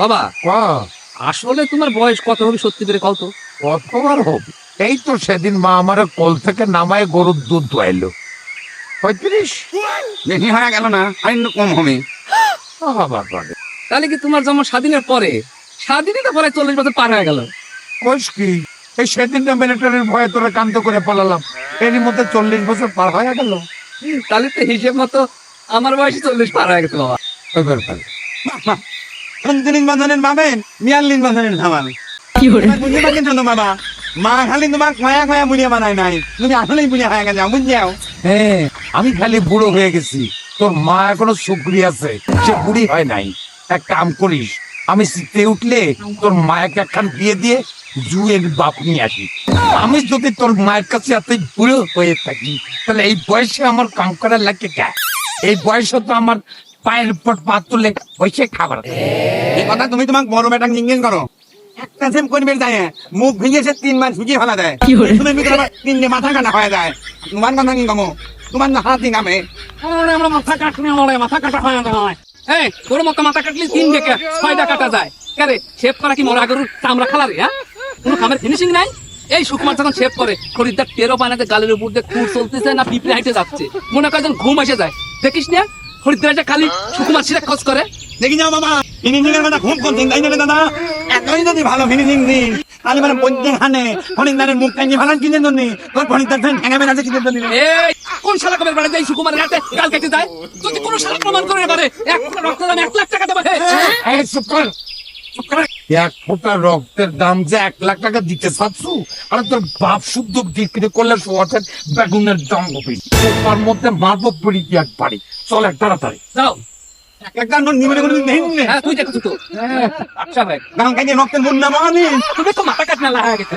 বাবা আসলে তোমার বয়স কত হবে সত্যি করে কত কতবার হবে এই তো সেদিন মা আমার কল থেকে নামায় গরুর দুধ দোয়াইলো পঁয়ত্রিশ? বেশি হয়ে গেল না আর কম হবে। তাহলে কি তোমার জন্ম স্বাধীনের পরে? স্বাধীনই তো পরে চল্লিশ বছর পার হয়ে গেল। বয়স কি এই সেদিনটা মিলিটারির ভয়ে তোরা কান্ত করে পালালাম এরই মধ্যে চল্লিশ বছর পার হয়ে গেল। তাহলে তো হিসেব মতো আমার বয়স চল্লিশ পার হয়ে গেছে বাবা। বছরের পাবেন ধামাল বুঝতে পারছেন তো বাবা? মা খালি তোমার খয়া খয়া বুড়িয়া বানায় নাই। তুমি আসলেই বুড়িয়া হয়ে গেছে বুঝছাও হ্যাঁ আমি খালি বুড়ো হয়ে গেছি। তোর মা এখনও সুগ্রী আছে সে বুড়ি হয় নাই। এক কাম করিস আমি শীতে উঠলে তোর মায়াকে একখান বিয়ে দিয়ে জুয়ের বাপ নিয়ে আসি। আমি যদি তোর মায়ের কাছে এত বুড়ো হয়ে থাকি তাহলে এই বয়সে আমার কাম করার লাগে কে? এই বয়সে তো আমার পায়ের উপর পা তুলে বসে খাবার। এই কথা তুমি তোমার বড় বেটা জিজ্ঞেস করো। একটা সেম করবে যায় মুখ ভেঙে তিন মাস ঝুঁকিয়ে ফেলা দেয়। তুমি ভিতরে তিনটে মাথা কাটা হয়ে যায়। তোমার কথা কি কমো? তোমার না হাত কামে আরে আমরা মাথা আমার মাথা কাটা হয় না হয়। এই তোর মতো মাথা কাটলে তিন ডেকে ছয়টা কাটা যায়। কেরে শেভ করা কি মরা গরুর চামড়া খালা রে হ্যাঁ? কোনো কামের ফিনিশিং নাই? এই সুকুমার যখন শেভ করে খরিদ্দার টেরো বানাতে গালের উপর দিয়ে খুব চলতেছে না পিঁপড়ে হাইটে যাচ্ছে। মনে কয় যেন ঘুম এসে যায়। দেখিস না? খরিদ্দার একটা খালি সুকুমার সিরা খোঁজ করে। দেখি যাও বাবা ফিনিশিং এর কথা খুব করছেন তাই না দাদা? এতই যদি ভালো ফিনিশিং দিন তাহলে মানে বলতে হানে ফরিদারের মুখ টাঙ্গি ভালো কিনে জন্য তোর ফরিদার ফ্যান ঠেঙাবে না কিনে জন্য কোন শালা কবে বাড়াতে যাই সুকুমার রাতে কাল কেটে যায়? যদি কোনো শালা প্রমাণ করে পারে এক রক্ত দাম এক লাখ টাকা দেবে। চুপ কর, চুপ কর। এক ফোঁটা রক্তের দাম যে এক লাখ টাকা দিতে পারছ? আর তোর বাপ শুদ্ধ বিক্রি করলে সোয়াশের বেগুনের দাম হবে। তার মধ্যে মাধব পড়ি কি এক বাড়ি। চল এক তাড়াতাড়ি। যাও। নিবে নেই। হ্যাঁ আচ্ছা ভাই গান কাজে রক্তের বন্যা মানে তুমি তো মাথা কাটনা লাগা গেছে।